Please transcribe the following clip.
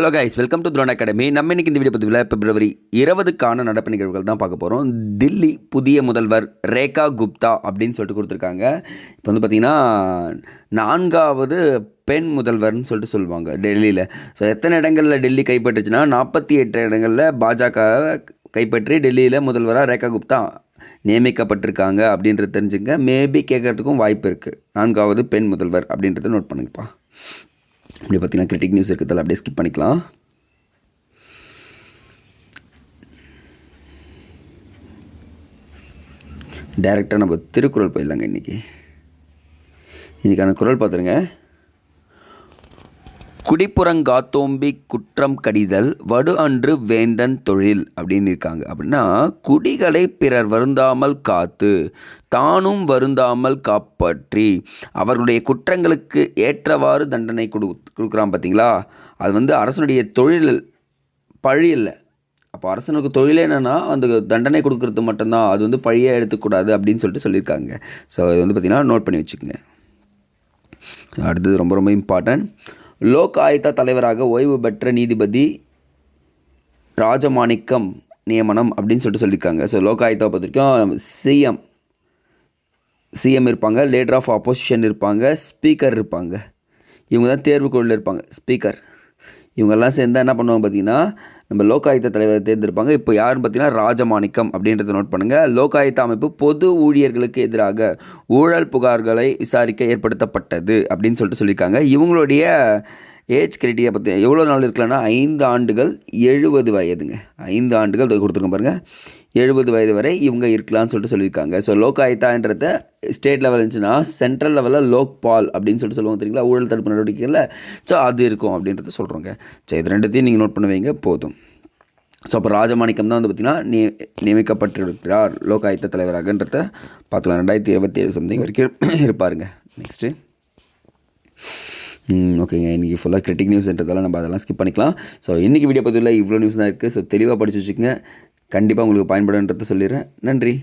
Hello guys welcome to drone academy நம்ம இன்றைக்கி இந்த வீடியோ பதிவில் பிப்ரவரி இருபதுக்கான நடப்பு நிகழ்வுகள் தான் பார்க்க போகிறோம் தில்லி புதிய முதல்வர் ரேகா குப்தா அப்படின்னு சொல்லிட்டு கொடுத்துருக்காங்க. இப்போ வந்து பார்த்திங்கன்னா நான்காவது பெண் முதல்வர்னு சொல்லிட்டு சொல்லுவாங்க டெல்லியில். ஸோ எத்தனை இடங்களில் டெல்லி கைப்பற்றுச்சுன்னா நாற்பத்தி எட்டு இடங்களில் பாஜக கைப்பற்றி டெல்லியில் முதல்வராக ரேகா குப்தா நியமிக்கப்பட்டிருக்காங்க அப்படின்றது தெரிஞ்சுங்க. மேபி கேட்கறதுக்கும் வாய்ப்பு இருக்குது நான்காவது பெண் முதல்வர் அப்படின்றத நோட் பண்ணுங்கப்பா. இப்படி பார்த்தீங்கன்னா கிரிட்டிக் நியூஸ் இருக்கிறதால அப்படியே ஸ்கிப் பண்ணிக்கலாம். டேரெக்டாக நம்ம திருக்குறள் போயிடலாங்க இன்றைக்கி இன்றைக்கான குரல் பார்த்துருங்க. குடிப்புறங்காத்தோம்பி குற்றம் கடிதல் வடு அன்று வேந்தன் தொழில் அப்படின்னு இருக்காங்க. அப்படின்னா குடிகளை பிறர் வருந்தாமல் காத்து தானும் வருந்தாமல் காப்பாற்றி அவர்களுடைய குற்றங்களுக்கு ஏற்றவாறு தண்டனை கொடு கொடுக்குறான் பார்த்தீங்களா? அது வந்து அரசனுடைய தொழில் பழி இல்லை. அப்போ அரசனுக்கு தொழிலே என்னென்னா அந்த தண்டனை கொடுக்கறது மட்டும்தான். அது வந்து பழியாக எடுத்துக்கூடாது அப்படின்னு சொல்லிட்டு சொல்லியிருக்காங்க. ஸோ இது வந்து பார்த்திங்கன்னா நோட் பண்ணி வச்சுக்கோங்க. அடுத்தது ரொம்ப ரொம்ப இம்பார்ட்டன்ட் லோக் ஆயுதா தலைவராக ஓய்வு பெற்ற நீதிபதி ராஜமாணிக்கம் நியமனம் அப்படின்னு சொல்லிட்டு சொல்லியிருக்காங்க. ஸோ லோக் ஆயுதாவை பொறுத்த வரைக்கும் சிஎம் சிஎம் இருப்பாங்க லீடர் ஆஃப் ஆப்போசிஷன் இருப்பாங்க ஸ்பீக்கர் இருப்பாங்க. இவங்க தான் தேர்வுக்குள்ள இருப்பாங்க. ஸ்பீக்கர் இவங்கெல்லாம் சேர்ந்து என்ன பண்ணுவாங்க பார்த்தீங்கன்னா நம்ம லோகாயுத்த தலைவரை தேர்ந்தெடுப்பாங்க. இப்போ யாருன்னு பார்த்தீங்கன்னா ராஜமாணிக்கம் அப்படின்றத நோட் பண்ணுங்கள் லோகாயுத்த அமைப்பு பொது ஊழியர்களுக்கு எதிராக ஊழல் புகார்களை விசாரிக்க ஏற்படுத்தப்பட்டது அப்படின்னு சொல்லிட்டு சொல்லியிருக்காங்க. இவங்களுடைய ஏஜ் கிரைட்டீரியா பற்றி எவ்வளோ நாள் இருக்கலாம்னா ஐந்து ஆண்டுகள் எழுபது வயதுங்க. ஐந்து ஆண்டுகள் கொடுத்துருக்கோம் பாருங்கள் எழுபது வயது வரை இவங்க இருக்கலாம்னு சொல்லிட்டு சொல்லியிருக்காங்க. ஸோ லோகாயுத்தான்றத ஸ்டேட் லெவல் இருந்துச்சுன்னா சென்ட்ரல் லெவலில் லோக் பால் அப்படின்னு சொல்லிட்டு சொல்லுவாங்க தெரியுங்களா? ஊழல் தடுப்பு நடவடிக்கைகளில். ஸோ அது இருக்கும் அப்படின்றத சொல்கிறோங்க ஸோ இது ரெண்டுத்தையும் நீங்கள் நோட் பண்ணுவீங்க போதும். ஸோ அப்போ ராஜமாணிக்கம் தான் வந்து பார்த்திங்கன்னா நிய நியமிக்கப்பட்டிருக்கிறார் லோகாயுத்த தலைவராகன்றத பார்த்துக்கலாம். ரெண்டாயிரத்தி இருபத்தி ஏழு சம்திங் வரைக்கும் இருப்பாருங்க. நெக்ஸ்ட்டு ஓகேங்க இன்றைக்கி ஃபுல்லாக கிரிட்டிக் நியூஸ்ன்றதால நம்ம அதெல்லாம் ஸ்கிப் பண்ணிக்கலாம். ஸோ இன்றைக்கி வீடியோ பதிவில் இவ்வளோ நியூஸ் தான் இருக்குது ஸோ தெளிவாக படிச்சு வச்சுக்கோங்க. கண்டிப்பாக உங்களுக்கு பயன்படுன்றதை சொல்லிடுறேன். நன்றி.